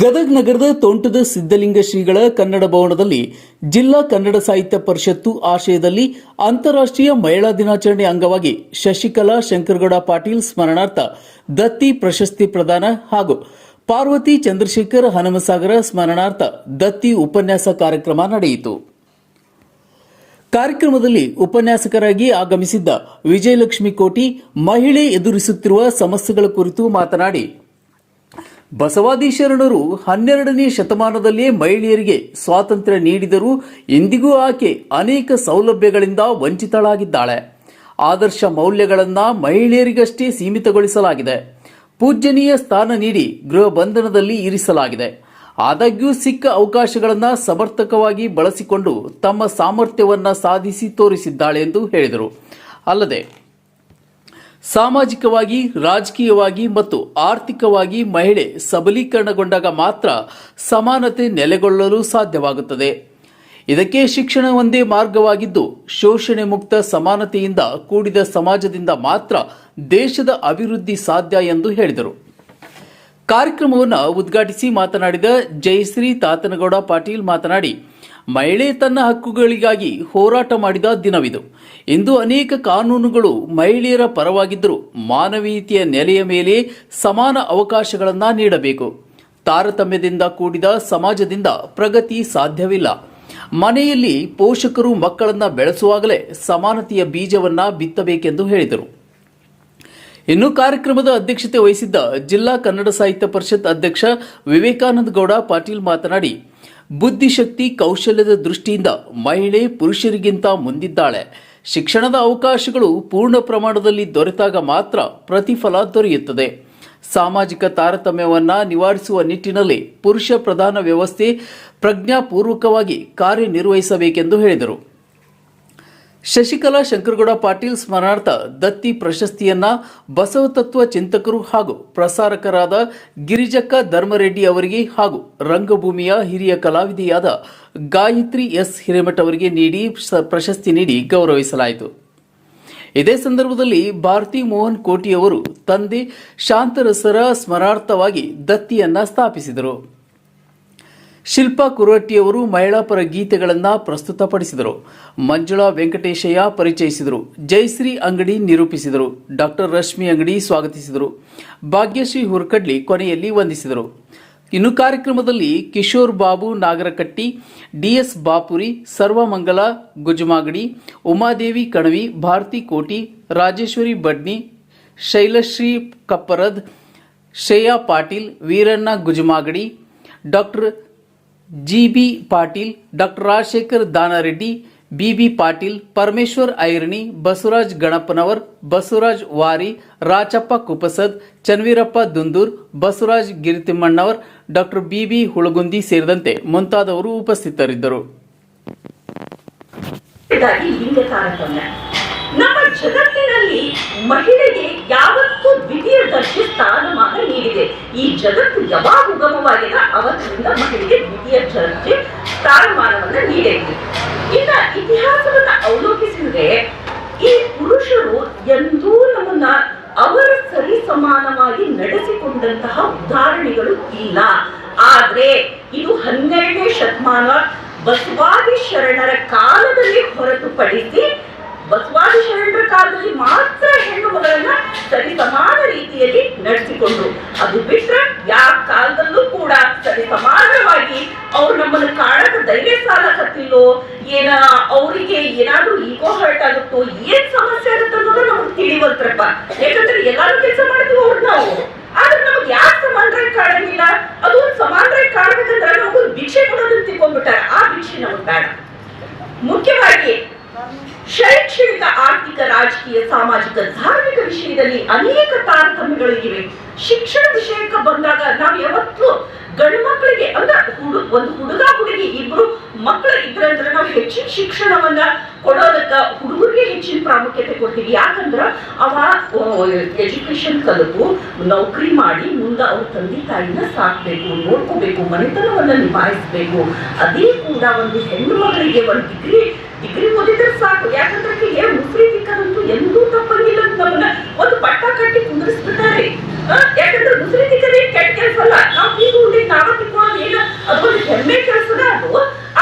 ಗದಗ ನಗರದ ತೋಂಟದ ಸಿದ್ದಲಿಂಗ ಶ್ರೀಗಳ ಕನ್ನಡ ಭವನದಲ್ಲಿ ಜಿಲ್ಲಾ ಕನ್ನಡ ಸಾಹಿತ್ಯ ಪರಿಷತ್ತು ಆಶಯದಲ್ಲಿ ಅಂತಾರಾಷ್ಟ್ರೀಯ ಮಹಿಳಾ ದಿನಾಚರಣೆ ಅಂಗವಾಗಿ ಶಶಿಕಲಾ ಶಂಕರಗೌಡ ಪಾಟೀಲ್ ಸ್ಮರಣಾರ್ಥ ದತ್ತಿ ಪ್ರಶಸ್ತಿ ಪ್ರದಾನ ಹಾಗೂ ಪಾರ್ವತಿ ಚಂದ್ರಶೇಖರ್ ಹನುಮಸಾಗರ ಸ್ಮರಣಾರ್ಥ ದತ್ತಿ ಉಪನ್ಯಾಸ ಕಾರ್ಯಕ್ರಮ ನಡೆಯಿತು. ಕಾರ್ಯಕ್ರಮದಲ್ಲಿ ಉಪನ್ಯಾಸಕರಾಗಿ ಆಗಮಿಸಿದ್ದ ವಿಜಯಲಕ್ಷ್ಮಿ ಕೋಟಿ ಮಹಿಳೆ ಎದುರಿಸುತ್ತಿರುವ ಸಮಸ್ಯೆಗಳ ಕುರಿತು ಮಾತನಾಡಿ ಬಸವಾದಿ ಶರಣರು ಹನ್ನೆರಡನೇ ಶತಮಾನದಲ್ಲೇ ಮಹಿಳೆಯರಿಗೆ ಸ್ವಾತಂತ್ರ್ಯ ನೀಡಿದರೂ ಇಂದಿಗೂ ಆಕೆ ಅನೇಕ ಸೌಲಭ್ಯಗಳಿಂದ ವಂಚಿತಳಾಗಿದ್ದಾಳೆ. ಆದರ್ಶ ಮೌಲ್ಯಗಳನ್ನು ಮಹಿಳೆಯರಿಗಷ್ಟೇ ಸೀಮಿತಗೊಳಿಸಲಾಗಿದೆ. ಪೂಜ್ಯನೀಯ ಸ್ಥಾನ ನೀಡಿ ಗೃಹ ಬಂಧನದಲ್ಲಿ ಇರಿಸಲಾಗಿದೆ. ಆದಾಗ್ಯೂ ಸಿಕ್ಕ ಅವಕಾಶಗಳನ್ನು ಸಮರ್ಥಕವಾಗಿ ಬಳಸಿಕೊಂಡು ತಮ್ಮ ಸಾಮರ್ಥ್ಯವನ್ನು ಸಾಧಿಸಿ ತೋರಿಸಿದ್ದಾಳೆ ಎಂದು ಹೇಳಿದರು. ಅಲ್ಲದೆ ಸಾಮಾಜಿಕವಾಗಿ, ರಾಜಕೀಯವಾಗಿ ಮತ್ತು ಆರ್ಥಿಕವಾಗಿ ಮಹಿಳೆ ಸಬಲೀಕರಣಗೊಂಡಾಗ ಮಾತ್ರ ಸಮಾನತೆ ನೆಲೆಗೊಳ್ಳಲು ಸಾಧ್ಯವಾಗುತ್ತದೆ. ಇದಕ್ಕೆ ಶಿಕ್ಷಣ ಒಂದೇ ಮಾರ್ಗವಾಗಿದ್ದು, ಶೋಷಣೆ ಮುಕ್ತ ಸಮಾನತೆಯಿಂದ ಕೂಡಿದ ಸಮಾಜದಿಂದ ಮಾತ್ರ ದೇಶದ ಅಭಿವೃದ್ಧಿ ಸಾಧ್ಯ ಎಂದು ಹೇಳಿದರು. ಕಾರ್ಯಕ್ರಮವನ್ನು ಉದ್ಘಾಟಿಸಿ ಮಾತನಾಡಿದ ಜಯಶ್ರೀ ತಾತನಗೌಡ ಪಾಟೀಲ್ ಮಾತನಾಡಿ ಮಹಿಳೆ ತನ್ನ ಹಕ್ಕುಗಳಿಗಾಗಿ ಹೋರಾಟ ಮಾಡಿದ ದಿನವಿದು. ಇಂದು ಅನೇಕ ಕಾನೂನುಗಳು ಮಹಿಳೆಯರ ಪರವಾಗಿದ್ದರೂ ಮಾನವೀಯತೆಯ ನೆಲೆಯ ಮೇಲೆ ಸಮಾನ ಅವಕಾಶಗಳನ್ನು ನೀಡಬೇಕು. ತಾರತಮ್ಯದಿಂದ ಕೂಡಿದ ಸಮಾಜದಿಂದ ಪ್ರಗತಿ ಸಾಧ್ಯವಿಲ್ಲ. ಮನೆಯಲ್ಲಿ ಪೋಷಕರು ಮಕ್ಕಳನ್ನು ಬೆಳೆಸುವಾಗಲೇ ಸಮಾನತೆಯ ಬೀಜವನ್ನು ಬಿತ್ತಬೇಕೆಂದು ಹೇಳಿದರು. ಇನ್ನು ಕಾರ್ಯಕ್ರಮದ ಅಧ್ಯಕ್ಷತೆ ವಹಿಸಿದ್ದ ಜಿಲ್ಲಾ ಕನ್ನಡ ಸಾಹಿತ್ಯ ಪರಿಷತ್ ಅಧ್ಯಕ್ಷ ವಿವೇಕಾನಂದ ಗೌಡ ಪಾಟೀಲ್ ಮಾತನಾಡಿ ಬುದ್ಧಿಶಕ್ತಿ ಕೌಶಲ್ಯದ ದೃಷ್ಟಿಯಿಂದ ಮಹಿಳೆ ಪುರುಷರಿಗಿಂತ ಮುಂದಿದ್ದಾಳೆ. ಶಿಕ್ಷಣದ ಅವಕಾಶಗಳು ಪೂರ್ಣ ಪ್ರಮಾಣದಲ್ಲಿ ದೊರೆತಾಗ ಮಾತ್ರ ಪ್ರತಿಫಲ ದೊರೆಯುತ್ತದೆ. ಸಾಮಾಜಿಕ ತಾರತಮ್ಯವನ್ನು ನಿವಾರಿಸುವ ನಿಟ್ಟಿನಲ್ಲಿ ಪುರುಷ ಪ್ರಧಾನ ವ್ಯವಸ್ಥೆ ಪ್ರಜ್ಞಾಪೂರ್ವಕವಾಗಿ ಕಾರ್ಯನಿರ್ವಹಿಸಬೇಕೆಂದು ಹೇಳಿದರು. ಶಶಿಕಲಾ ಶಂಕರಗೌಡ ಪಾಟೀಲ್ ಸ್ಮರಣಾರ್ಥ ದತ್ತಿ ಪ್ರಶಸ್ತಿಯನ್ನ ಬಸವ ತತ್ವ ಚಿಂತಕರು ಹಾಗೂ ಪ್ರಸಾರಕರಾದ ಗಿರಿಜಕ್ಕ ಧರ್ಮರೆಡ್ಡಿ ಅವರಿಗೆ ಹಾಗೂ ರಂಗಭೂಮಿಯ ಹಿರಿಯ ಕಲಾವಿದೆಯಾದ ಗಾಯತ್ರಿ ಎಸ್ ಹಿರೇಮಠ ಅವರಿಗೆ ನೀಡಿ ಪ್ರಶಸ್ತಿ ನೀಡಿ ಗೌರವಿಸಲಾಯಿತು. ಇದೇ ಸಂದರ್ಭದಲ್ಲಿ ಭಾರತಿ ಮೋಹನ್ ಕೋಟಿ ಅವರು ತಂದೆ ಶಾಂತರಸರ ಸ್ಮರಣಾರ್ಥವಾಗಿ ದತ್ತಿಯನ್ನ ಸ್ಥಾಪಿಸಿದರು. ಶಿಲ್ಪಾ ಕುರಟ್ಟಿಯವರು ಮಹಿಳಾ ಪರ ಗೀತೆಗಳನ್ನು ಪ್ರಸ್ತುತಪಡಿಸಿದರು. ಮಂಜುಳಾ ವೆಂಕಟೇಶಯ್ಯ ಪರಿಚಯಿಸಿದರು. ಜಯಶ್ರೀ ಅಂಗಡಿ ನಿರೂಪಿಸಿದರು. ಡಾಕ್ಟರ್ ರಶ್ಮಿ ಅಂಗಡಿ ಸ್ವಾಗತಿಸಿದರು. ಭಾಗ್ಯಶ್ರೀ ಹುರ್ಕಡ್ಲಿ ಕೊನೆಯಲ್ಲಿ ವಂದಿಸಿದರು. ಇನ್ನು ಕಾರ್ಯಕ್ರಮದಲ್ಲಿ Kishore Babu Nagarakatti, DS Bapuri, Sarvamangala, Gujamagadi, Umadevi Kanavi, Bharati Koti, Rajeshwari Badni, Shailashree Kapparad, Shreya Patil, Veeranna Gujamagadi doctor GB Patil doctor Rajashekhar Danareddy BB Patil Parameshwar Airani Basavaraj Ganapanavar Basavaraj Wari Rachappa Kupasad Chanveerappa Dundur Basavaraj Giritimmannavar doctor BB Hulagundi ಸೇರಿದಂತೆ ಮುಂತಾದವರು ಉಪಸ್ಥಿತರಿದ್ದರು. ಇದಾಗಿ ಜಗತ್ತಿನ ನಮ್ಮ ಜಗತ್ತಿನಲ್ಲಿ ಮಹಿಳೆಗೆ ಯಾವತ್ತೂ ದ್ವಿತೀಯ ದರ್ಜೆ ಸ್ಥಾನಮಾನ ನೀಡಿದೆ. ಈ ಜಗತ್ತು ಯಾವಾಗ ಉಗಮವಾಗಿದೆ ಅವತ್ತಿನಿಂದ ಮಹಿಳೆಗೆ ದ್ವಿತೀಯ ದರ್ಜೆ ಸ್ಥಾನಮಾನವನ್ನ ನೀಡಿದೆ ಇನ್ನ ಇತಿಹಾಸವನ್ನ ಅವಲೋಕಿಸಿದ್ರೆ ಈ ಪುರುಷರು ಎಂದೂ ನಮ್ಮನ್ನ ಅವರ ಸರಿ ಸಮಾನವಾಗಿ ನಡೆಸಿಕೊಂಡಂತಹ ಉದಾಹರಣೆಗಳು ಇಲ್ಲ. ಆದ್ರೆ ಇದು ಹನ್ನೆರಡನೇ ಶತಮಾನ ಬಸವಾದಿ ಶರಣರ ಕಾಲದಲ್ಲಿ ಹೊರತುಪಡಿಸಿ ಬಸವಾದಿ ಶರಣರ ಕಾಲದಲ್ಲಿ ಮಾತ್ರ ಹೆಣ್ಣು ಮಗಳನ್ನ ಸರಿ ಸಮಾನ ರೀತಿಯಲ್ಲಿ ನಡೆಸಿಕೊಂಡ್ರು. ಅದು ಬಿಟ್ಟರೆ ಯಾವ ಕಾಲದಲ್ಲೂ ಕೂಡ ಸರಿ ಸಮಾನವಾಗಿ ಅವ್ರು ನಮ್ಮನ್ನು ಕಾಣಕ ಧೈರ್ಯ ಸಾಲಕತ್ತಿಲ್ಲೋ ಏನ ಅವರಿಗೆ ಏನಾದ್ರೂ ಈಗೋ ಹರ್ಟ್ ಆಗುತ್ತೋ? ಏನ್ ಸಮಸ್ಯೆ ಆಗುತ್ತೆ ಅನ್ನೋದು ನಮ್ಗೆ ತಿಳಿವಲ್ತ್ರಪ್ಪ ಯಾಕಂದ್ರೆ ಎಲ್ಲಾರು ಕೆಲಸ ಮಾಡ್ತೀವಿ ಅವ್ರು ನಾವು. ಆದ್ರೆ ನಮ್ಗೆ ಯಾಕೆ ಸಮಾನರಾಗಿ ಕಾಣಂಗಿಲ್ಲ? ಅದು ಸಮಾನರಾಗಿ ಕಾಣಬೇಕಂದ್ರೆ ನಮಗೂ ಭಿಕ್ಷೆ ಕೊಡೋದನ್ನ ತಿಳ್ಕೊಂಡ್ಬಿಟ್ಟಾರ. ಆ ಭಿಕ್ಷೆ ನಮ್ಗೆ ಬೇಡ. ಮುಖ್ಯವಾಗಿ ಶೈಕ್ಷಣಿಕ, ಆರ್ಥಿಕ, ರಾಜಕೀಯ, ಸಾಮಾಜಿಕ, ಧಾರ್ಮಿಕ ವಿಷಯದಲ್ಲಿ ಅನೇಕ ತಾರತಮ್ಯಗಳು ಇವೆ ಶಿಕ್ಷಣ ವಿಷಯಕ್ಕೆ ಬಂದಾಗ ನಾವು ಯಾವತ್ತು ಗಂಡು ಮಕ್ಕಳಿಗೆ, ಅಂದ್ರೆ ಒಂದು ಹುಡುಗ ಹುಡುಗಿ ಇಬ್ರು ಮಕ್ಕಳು ಇದ್ರಂದ್ರೆ ನಾವು ಹೆಚ್ಚಿನ ಶಿಕ್ಷಣವನ್ನ ಕೊಡೋದಕ್ಕ ಹುಡುಗರಿಗೆ ಹೆಚ್ಚಿನ ಪ್ರಾಮುಖ್ಯತೆ ಕೊಡ್ತೀವಿ. ಯಾಕಂದ್ರ ಅವ ಎಜುಕೇಶನ್ ಕಲಿತು, ನೌಕರಿ ಮಾಡಿ ಮುಂದೆ ಅವ್ರ ತಂದೆ ತಾಯಿನ ಸಾಕ್ಬೇಕು, ನೋಡ್ಕೋಬೇಕು, ಮನೆತನವನ್ನ ನಿಭಾಯಿಸ್ಬೇಕು. ಅದೇ ಕೂಡ ಒಂದು ಹೆಣ್ಣು ಮಗಳಿಗೆ ಒಂದು ಡಿಗ್ರಿ ಡಿಗ್ರಿ ಓದಿದ್ರೆ ಸಾಕು. ಯಾಕಂದ್ರೆ ಏನ್ ಮುಸ್ರಿ ತಿಕ್ಕದಂತೂ ಎಂದೂ ತಪ್ಪಂಗಿಲ್ಲ ನಮ್ಮನ್ನ ಒಂದು ಪಟ್ಟ ಕಟ್ಟಿ ಕುಂದಿರಿಸ್ಬಿಟ್ಟಾರೆ. ಯಾಕಂದ್ರೆ ಮುಸ್ರಿ ತಿಕ್ಕದೇ ಕೆಟ್ಟ ಕೆಲಸ ಅಲ್ಲ ನಾವು ಈಗ ಉಂಡಿ ನಾವ ತಿಕ್ಕೊಳ್ಳೋದು ಏನ? ಅದೊಂದು ಹೆಮ್ಮೆ ಕೆಲಸದ ಅದು.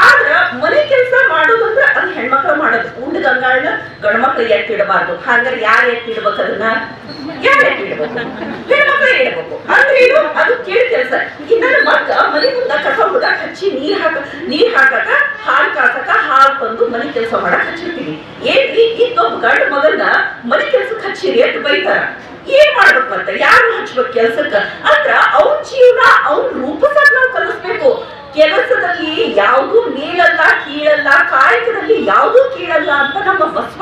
ಆದ್ರ ಮನೆ ಕೆಲಸ ಮಾಡೋದಂದ್ರ ಅದು ಹೆಣ್ಮಕ್ಳು ಮಾಡೋದು. ಉಂಡ ಗಂಗಾಳನ್ನ ಗಂಡ್ಮಕ್ಳು ಎತ್ತಿಡಬಾರ್ದು ಹಾಗಾದ್ರೆ ಯಾರು ಎತ್ತಿಡ್ಬೇಕು ಅದನ್ನ? ಯಾರು ಎತ್ತಿಡ್ಬೇಕು ಹೆಣ್ಮಕ್ಳು ಇಡಬೇಕು. ಅಂದ್ರೆ ಇದು ಅದು ಕೇಳಿ ಕೆಲಸ. ಇನ್ನ ಮಗ ಮನೆ ಮುಂದ ಕಸ ಹುಡುಗ ಹಚ್ಚಿ ನೀರ್ ಹಾಕ ನೀರ್ ಹಾಕ ಕೆಲಸ ಮಾಡಕ್ ಹಚ್ಚಿರ್ತೀವಿ ಏನ್ರಿ ಇನ್ನೊಬ್ಬ ಗಂಡ ಮಗನ್ನ ಮನೆ ಕೆಲ್ಸಕ್ಕೆ ಹಚ್ಚಿರಿ ಅಂತ ಬೈತಾರ. ಏನ್ ಮಾಡ್ಬೇಕು ಅಂತ? ಯಾರು ಹಚ್ಬೇಕು ಕೆಲ್ಸಕ್ಕ? ಅಂದ್ರ ಅವ್ನ ಜೀವನ, ಅವ್ನ ರೂಪಸಕ್ ನಾವು ಕಲಿಸ್ಬೇಕು. ಕೆಲಸದಲ್ಲಿ ಯಾವುದು ಮೇಲಲ್ಲ, ಕೀಳಲ್ಲ, ಕಾಯಕದಲ್ಲಿ ಯಾವುದೂ ಕೀಳಲ್ಲ ಅಂತ ನಮ್ಮ ಬಸವಣ್ಣನವರು